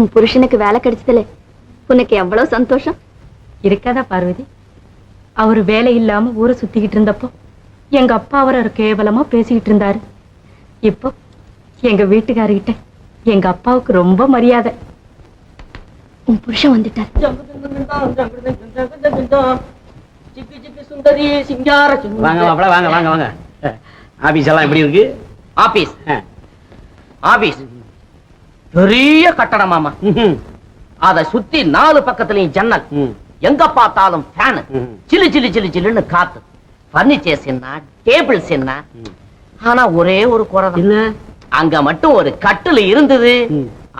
உன் புருஷனுக்கு வேலை கிடைச்சதுல உனக்கு எவ்வளவு சந்தோஷம்? இருக்காதா பார்வதி? அவர் வேலை இல்லாம ஊரை சுத்திக்கிட்டு இருந்தப்போ எங்க அப்பா அவரை கேவலமா பேசிக்கிட்டு இருந்தாரு. இப்போ எங்க வீட்டுக்காரர்கிட்ட எங்க அப்பாவுக்கு ரொம்ப மரியாதை. உன் புருஷன் வந்துட்டார். வாங்க மாப்பிள வாங்க வாங்க வாங்க. ஆபீஸ் எல்லாம் எப்படி இருக்கு? ஆபீஸ். ஆபீஸ். பெரிய கட்டடம் மாமா. அத சுத்தி நாலு பக்கத்துலயும் ஜன்னல். எங்க பார்த்தாலும் ஃபேன். சிலு சிலு சிலு சிலுன்னு காத்து. பர்னிச்சர்ஸ் என்ன டேபிள்ஸ் என்ன. ஆனா ஒரே ஒரு குறை அங்க மட்டும் ஒரு கட்டில் இருந்தது.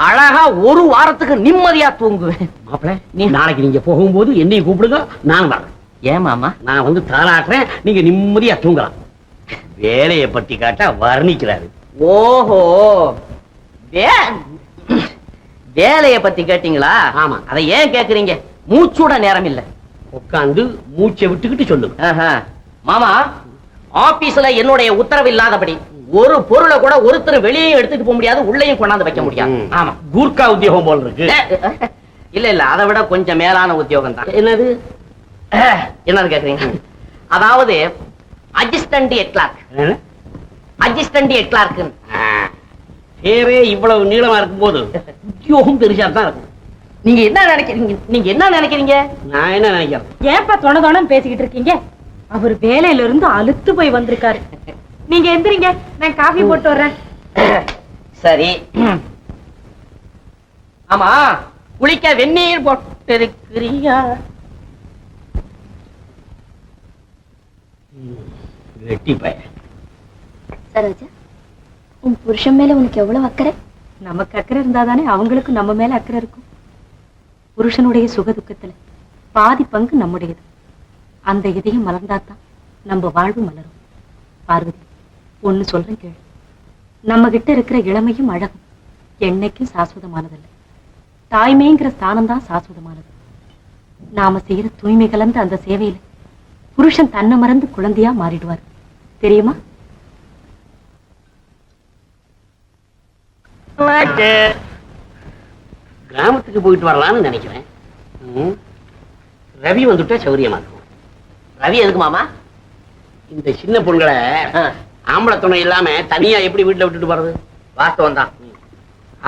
அழகா ஒரு வாரத்துக்கு நிம்மதியா தூங்குவேன். மாப்பிள நீ நாளைக்கு நீங்க போகும்போது என்னையும் கூப்பிடுங்க நானும் வரேன் ஏன் மாமா? நான் வந்து தாளாட்டுறேன் நீங்க நிம்மதியா தூங்கலாம். வேலையை பத்தி காட்டா வர்ணிக்கிறாரு. ஓஹோ. வேலைய பத்தி கேட்டீங்களா? ஆமா. அதை ஏன் கேக்குறீங்க? மூச்சூட நேரம் இல்ல உட்காந்து மூச்சை விட்டுக்கிட்டு சொல்லுங்க. மாமா ஆபீஸ்ல என்னுடைய உத்தரவு இல்லாதபடி ஒரு பொருளை கூட ஒருத்தர் வெளியே எடுத்துட்டு போக முடியாது உள்ளேயும் கொண்டாந்து வைக்க முடியாது. ஆமா. கூர்க்கா உத்தியோகம் போல இருக்கு. இல்ல இல்ல அதை விட கொஞ்சம் மேலான உத்தியோகம் தான் என்னது என்னன்னு கேக்குறீங்க? அதாவது அசிஸ்டன்ட் கிளார்க். என்ன? அசிஸ்டன்ட் கிளார்க் ஆ, பேரே இவ்வளவு நீளமா இருக்கும் போது உத்தியோகம் பெருசா தான் இருக்கும். நீங்க என்ன நினைக்கிறீங்க? நீங்க என்ன நினைக்கிறீங்க? நான் என்ன நினைக்கிறேன்? ஏன்பா தொண தொணன்னு பேசிக்கிட்டு இருக்கீங்க? அவர் வேலையில இருந்து அலுத்து போய் வந்திருக்காரு. நீங்க எந்திரிங்க நான் காஃபி போட்டு வர்றேன். சரி. ஆமா குளிக்க வெந்நீர் போட்டு இருக்கிறியா வெட்டி பய சரோஜா? உன் புருஷன் மேல உனக்கு எவ்வளவு அக்கறை? நமக்கு அக்கறை இருந்தாதானே அவங்களுக்கு நம்ம மேல அக்கறை இருக்கும். புருஷனுடைய சுக துக்கத்துல பாதி பங்கு நம்முடையது. அந்த இதயம் மலர்ந்தாதான் நம்ம வாழ்வு மலரும். பார்வதி ஒண்ணு சொல்றேன் கேளு. நம்ம கிட்ட இருக்கிற இளமையும் அழகும் என்னைக்கும் சாஸ்வதமானதல்ல. தாய்மைங்கிற ஸ்தானம் தான் சாஸ்வதமானது. நாம செய்யற தூய்மை கலந்த அந்த சேவையில புருஷன் தன்னை மறந்து குழந்தையா மாறிடுவார். தெரியுமா? கிராமத்துக்கு போயிட்டு வரலாம்னு நினைக்கிறேன். ரவி வந்துட்டா சௌரியமா இருக்கும் ரவி எதுக்கு மாமா? இந்த சின்ன பொண்களை ஆம்பளை துணை இல்லாம தனியா எப்படி வீட்டுல விட்டுட்டு போறது? வாஸ்தவம் தான்.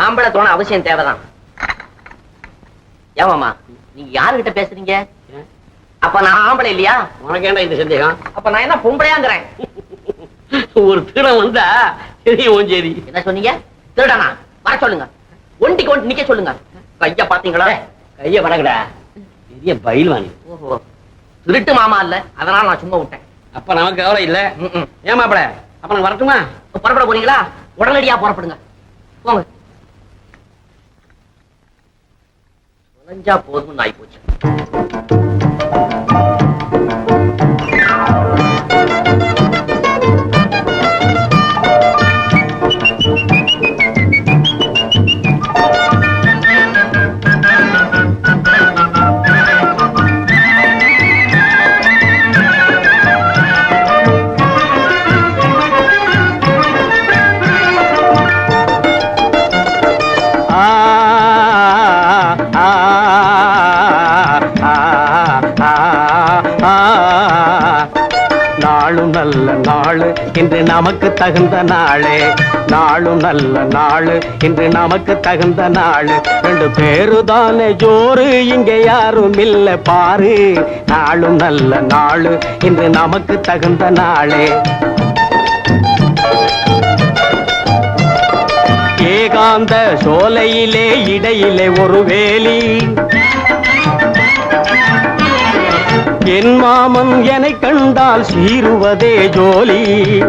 ஆம்பளை தோண அவசியம் தேவைதான். ஏமாமா நீங்க யாருகிட்ட பேசுறீங்க? அப்ப நான் ஆம்பளை இல்லையா? உனக்கு ஏன்டா இந்த சந்தேகம்? அப்ப நான் என்ன பொம்பளையாங்கிறேன்? ஒரு திருடம் வந்தா தெரியும் சரி என்ன சொன்னீங்க? திருடனா? வர சொல்லுங்க. ஒண்டிக்கு ஒண்டி நிக்க சொல்லுங்க. கைய பாத்தீங்களா கைய வணக்கடா பெரிய பயில் வாங்கி ஓஹோ. திருட்டு மாமா இல்ல. அதனால நான் சும்மா விட்டேன். அப்ப நமக்கு கவலை இல்ல? ம்ம். ஏமாப்பட அப்ப நான் வரட்டுமா? புறப்பட போறீங்களா? உடனடியா புறப்படுங்க. போங்க. தொலைஞ்சா போதும்னு ஆகி போச்சு தகுந்த நாளே. நாளும் நல்ல நாள். இன்று நமக்கு தகுந்த நாள். ரெண்டு பேரு தானே ஜோறு. இங்கே யாரும் இல்லை பாரு. நாளும் நல்ல நாள். இன்று நமக்கு தகுந்த நாளே. ஏகாந்த சோலையிலே இடையிலே ஒரு வேலி. என் மாமன் என்னை கண்டால் சீருவதே ஜோலி.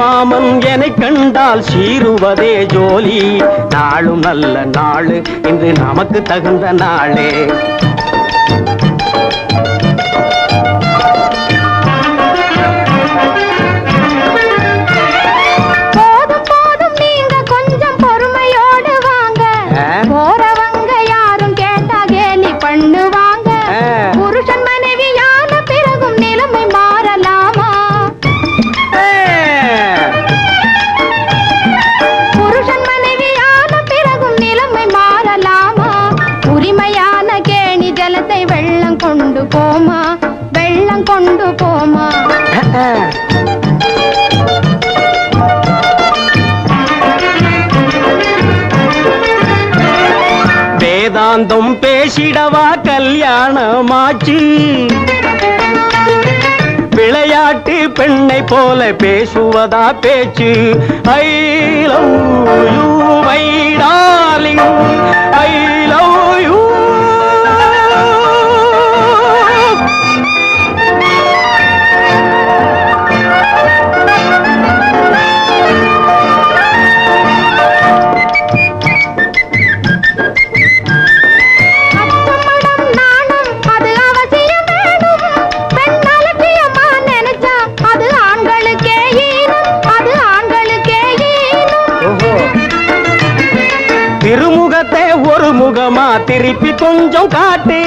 என் மாமன் என்னை கண்டால் சீருவதே ஜோலி. நாளும் நல்ல நாள் இன்று நமக்கு தகுந்த நாளே. വെള്ളം കൊണ്ടു പോമാ വെള്ളം കൊണ്ടു പോമാ வேதாந்தம் பேசிடவா கல்யாணமாச்சு. விளையாட்டு பெண்ணை போல பேசுவதா பேச்சு. I love you my darling I love you. முகமா திருப்பி கொஞ்சம் காட்டு.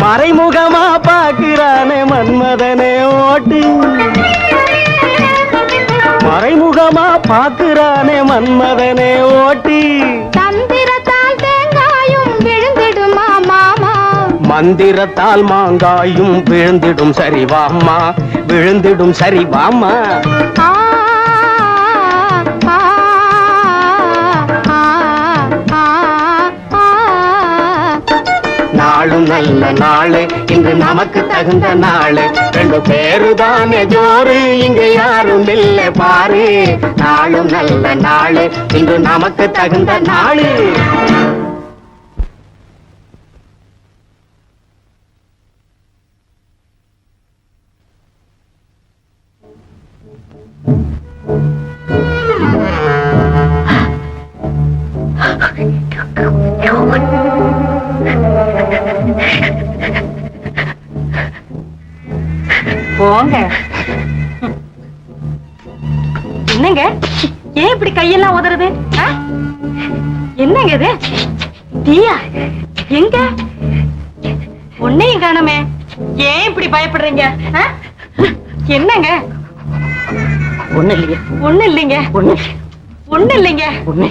மறைமுகமா பாக்குறானே மன்மதனே ஓட்டு. மறைமுகமா பாக்குறானே மன்மதனே ஓட்டு. தந்திரத்தால் தேங்காயும் விழுந்திடுமா மாமா? மந்திரத்தால் மாங்காயும் விழுந்திடும் சரிவாம்மா விழுந்திடும் சரிவாம்மா ஆ, நாளும் நல்ல நாளு. இன்று நமக்கு தகுந்த நாளு. ரெண்டு பேரு தானே ஜோறு இங்க யாரும் இல்ல பாரு. நாளும் நல்ல நாளு. இன்று நமக்கு தகுந்த நாளு. போங்க. என்னங்க? ஏன் இப்படி கையெல்லாம் உதறுது? என்னங்க இது? தீயா எங்க? உன்னையும் காணமே. ஏன் இப்படி பயப்படுறீங்க? என்னங்க? ஒண்ணு இல்லையே. ஒண்ணு இல்லைங்க. ஒண்ணு ஒண்ணு இல்லைங்க. ஒண்ணு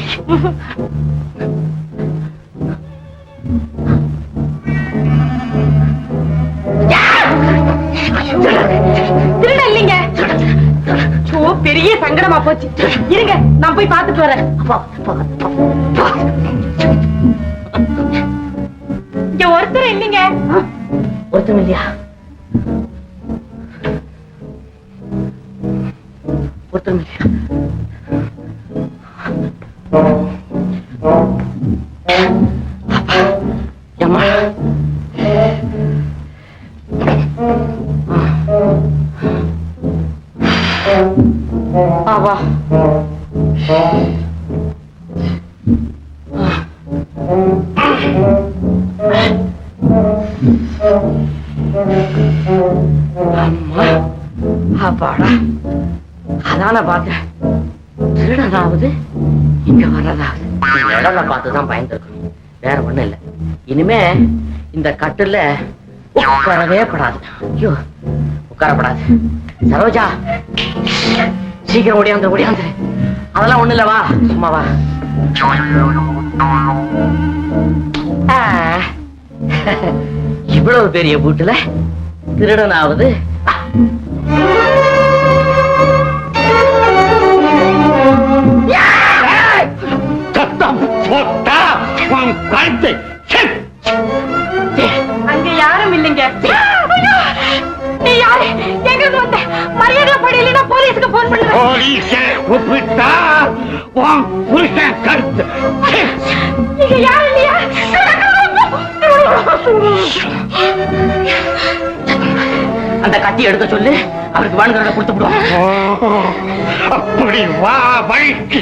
பெரிய சங்கடமா போச்சு. இருங்க நான் போய் பார்த்துட்டு வரேன். இங்க ஒருத்தர் இல்லைங்க. ஒருத்தம் இல்லையா? ஒருத்தம் இல்லையா? Ah, ஆவா அம்மா அப்பாடா. அதான பார்த்தேன் திருடனாவது இங்க வர்றதாவது இடத்தை பார்த்து தான் பயந்துருக்கணும். வேற ஒண்ணும் இல்ல. இனிமே இந்த கட்டுல உட்காரவே படாது. ஐயோ உட்காரப்படாது. சரோஜா. சீக்கிரம் ஓடியாந்து ஓடியாந்து அதெல்லாம் ஒண்ணு இல்ல வா. சும்மா வா. இவ்வளவு பெரிய வீட்டுல திருடனாவது. சத்தம் போட்டா உன் கழுத்து போலீஸ்க்கு போன் பண்ணுவேன் போலீஸ கூப்பிட்டா உன் புருஷன் இல்லையா அந்த கத்தி எடுக்க சொல்லு அவருக்கு வேணுங்கிறத கொடுத்து விடுவோம் அப்படி வா வழிக்கு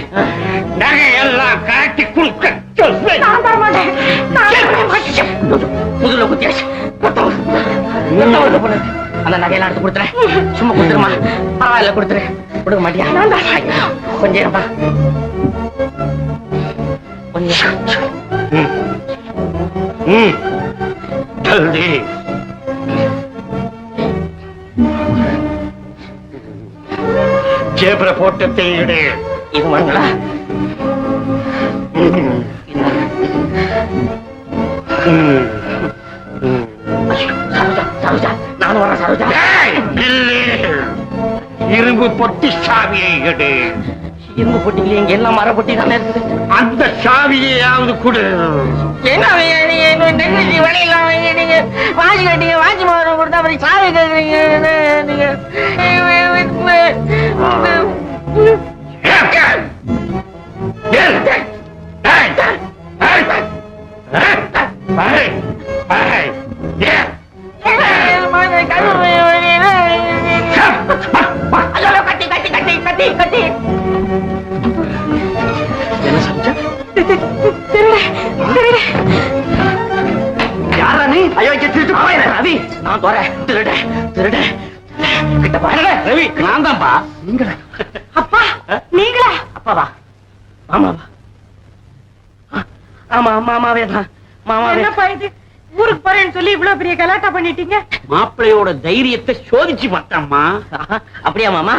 நகையெல்லாம் காட்டி கொடுக்க சொல்லு. நான் தர மாட்டேன் நான் குத்தியாச்சு வருது போல இருக்கு. அந்த நகையெல்லாம் எடுத்து கொடுத்துறேன். சும்மா கொடுத்துருமா? பரவாயில்ல கொடுத்துரு. கொடுக்க மாட்டியா? கொஞ்சம் இருப்பா. கொஞ்சம் ம். ஜல்தி ஜேபுர போட்டு தேயிடு இது வாங்களா. ம். பொட்டி சாவியை எடு இரும்பு பொட்டிகள் எங்க எல்லாம் மர பொட்டி தானே இருக்குது அந்த சாவியையாவது கொடு என்ன நீங்க நீங்க வாங்கி கட்டிங்க வாங்கி மாற கொடுத்தா அப்புறம் சாவி கேக்குறீங்க என்ன நீங்க கட்டி கட்டி கட்டி. கட்டி என்ன சமைச்ச யாரா நீ? ஐயோ இங்க திருட்டு போயிரு ரவி நான் தோற திருட திருட. கிட்ட பாருங்க ரவி நான் தான்ப்பா. நீங்களா? அப்பா நீங்களா? அப்பாவா? மாமாவா? ஆ, ஆமா மாமாவே தான். மாமாவே. என்னப்பா இது? ஊருக்கு போறேன்னு சொல்லி இவ்வளவு பெரிய கலாட்டா பண்ணிட்டீங்க? மாப்பிள்ளையோட தைரியத்தை சோதிச்சு பார்த்தம்மா. அப்படியா மாமா?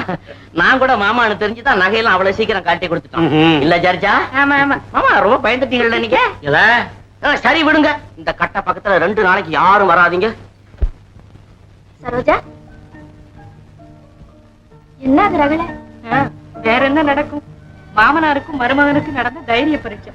நான் கூட மாமான்னு தெரிஞ்சுதான் நகையெல்லாம் அவ்வளவு சீக்கிரம் காட்டி கொடுத்துட்டோம். இல்ல ஜர்ஜா? ஆமா ஆமா. மாமா ரொம்ப பயந்துட்டீங்கல்ல நீங்க? சரி விடுங்க. இந்த கட்ட பக்கத்துல ரெண்டு நாளைக்கு யாரும் வராதீங்க. சரோஜா? என்ன ரகலை? வேற என்ன நடக்கும்? மாமனாருக்கும் மருமகனுக்கும் நடந்த தைரிய பரீட்சை.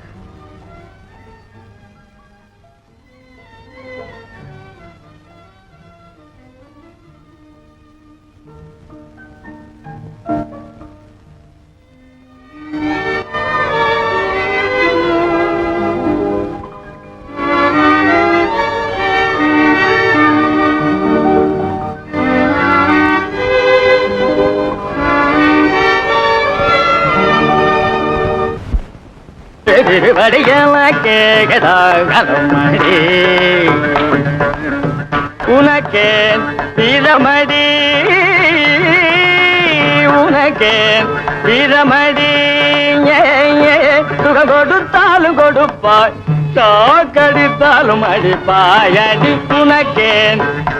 உனக்கே வீரமடி உனக்கேன் வீரமடி சுகம் கொடுத்தாலும் கொடுப்பாய். சாக்கடித்தாலும் அடிப்பாய். அடி உனக்கே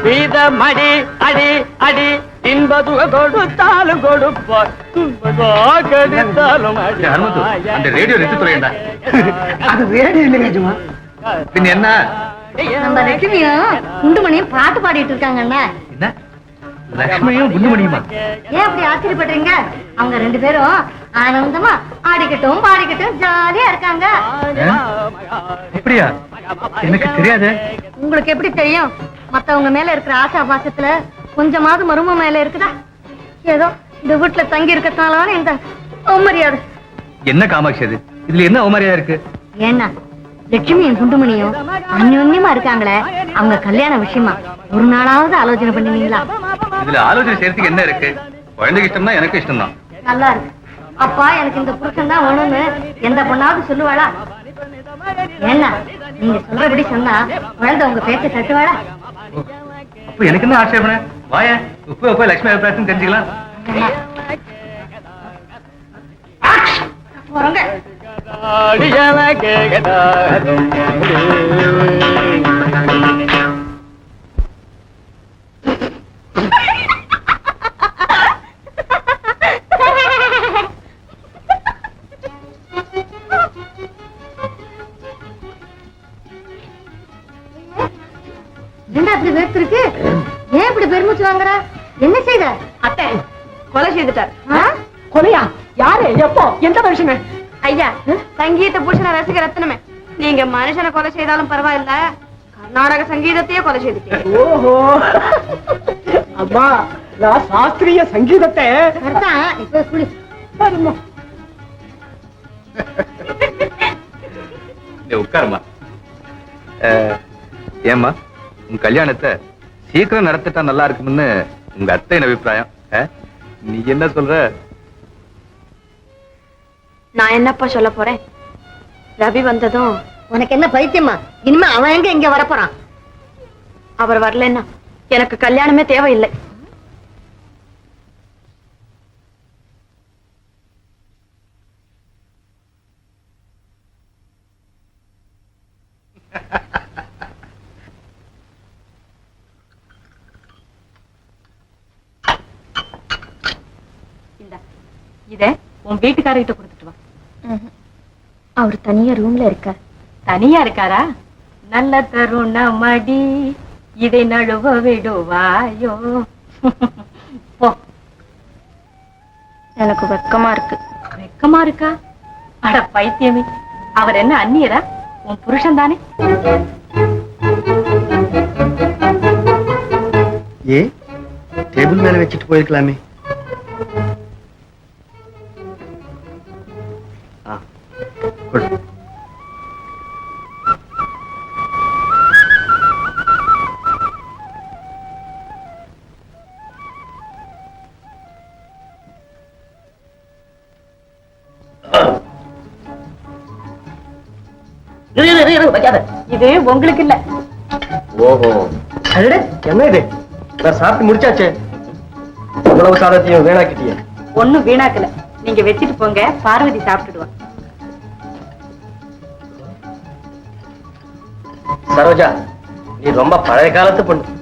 வீதமடி அடி அடி இன்ப சுக கொடுத்தாலும் கொடுப்பாய் துன்ப சாக்கடித்தாலும் அடிப்பாய் அந்த ரேடியோ நிறுத்தி தொலைண்டா அது ரேடியோ இல்லை நிஜமா பின் என்ன? நம்ம லட்சுமியும் குண்டுமணியும் பாட்டு பாடிட்டு இருக்காங்கண்ணா என்ன? லக்ஷ்மியும் குண்டுமணியுமா? ஏன் அப்படி ஆச்சரியப்படுறீங்க? அவங்க ரெண்டு பேரும் ஆனந்தமா ஆடிக்கட்டும் பாடிக்கட்டும் ஜாலியா இருக்காங்க. அப்படியா? எனக்கு தெரியாது. உங்களுக்கு எப்படி தெரியும்? மத்தவங்க மேல இருக்கிற ஆசா பாசத்துல கொஞ்சமாவது மரும மேல இருக்குதா? ஏதோ இந்த வீட்டுல தங்கி இருக்கறதுனால இந்த அவமரியாதை. என்ன காமாட்சி அது? இதுல என்ன அவமரியா இருக்கு? ஏன்னா லட்சுமியும் குண்டுமணியும் அந்யோன்யமா இருக்காங்களே அவங்க கல்யாண விஷயமா ஒரு நாளாவது ஆலோசனை பண்ணுவீங்களா? இதுல ஆலோசனை செய்யறதுக்கு என்ன இருக்கு? குழந்தைக்கு இஷ்டம் தான் எனக்கு இஷ்டம் தான் நல்லா இருக்கு. அப்பா எனக்கு இந்த புருஷன் தான் வேணும்னு எந்த பொண்ணாவது சொல்லுவாளா? என்ன நீங்க சொல்றபடி சொன்னா குழந்தை உங்க பேச்ச தட்டுவாளா? அப்ப எனக்கு என்ன ஆட்சேபனை? வாய உப்பு உப்பு லட்சுமி அபிப்பிராயத்தையும் தெரிஞ்சுக்கலாம். போறங்க இருக்கு. ஏன் இப்படி பெருமூச்சு வாங்குற? என்ன செய்த? அத்தை கொலை செய்துட்டார்? கொலையா? யாரு? எப்போ? எந்த மனுஷன்? ஐயா சங்கீத புருஷனை ரசிக ரத்னமே நீங்க மனுஷனை கொலை செய்தாலும் பரவாயில்ல. கர்நாடக சங்கீதத்தையே கொலை செய்துட்டீங்க. ஓஹோ. அம்மா நான் சாஸ்திரிய சங்கீதத்தை. இப்ப குளி உட்காருமா ஏம்மா உன் கல்யாணத்தை சீக்கிரம் நடத்திட்டா நல்லா இருக்கும்னு உங்க அத்தையின் அபிப்பிராயம். நீ என்ன சொல்ற? நான் என்னப்பா சொல்ல போறேன்? ரவி வந்ததும் உனக்கு என்ன பைத்தியமா? இனிமே அவன் எங்க இங்க வரப்போறான்? அவர் வரலன்னா எனக்கு கல்யாணமே தேவையில்லை. இந்த இத உன் வீட்டுக்காரர்கிட்ட கொடுத்துட்டு வா. அவர் தனியா ரூம்ல இருக்கார். தனியா இருக்காரா? நல்ல தருணம் மடி இதை நழுவ விடுவாயோ? போ. எனக்கு வெக்கமா இருக்கு. வெக்கமா இருக்கா? அட பைத்தியமே. அவர் என்ன அந்நியரா? உன் புருஷன் தானே? ஏ டேபிள் மேல வச்சுட்டு போயிருக்கலாமே. இது உங்களுக்கு இல்ல ஓஹோ. அடடே, என்ன இது? நான் சாப்பிட்டு முடிச்சாச்சே. இவ்வளவு சாதத்தையும் வேணாக்கிட்டியே. ஒண்ணும் வீணாக்கல. நீங்க வச்சிட்டு போங்க பார்வதி சாப்பிட்டுடுவா. சரோஜா நீ ரொம்ப பழைய காலத்து பொண்ணு.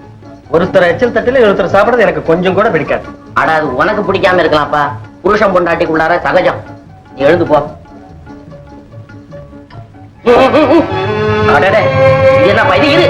ஒருத்தர் எச்சல் தட்டில ஒருத்தர் சாப்பிடுறது எனக்கு கொஞ்சம் கூட பிடிக்காது. அட அது உனக்கு பிடிக்காம இருக்கலாம்ப்பா. புருஷன் பொண்டாட்டிக்குள்ளார சகஜம். நீ எழுந்து போ. அடடே இது என்ன பையன் இரு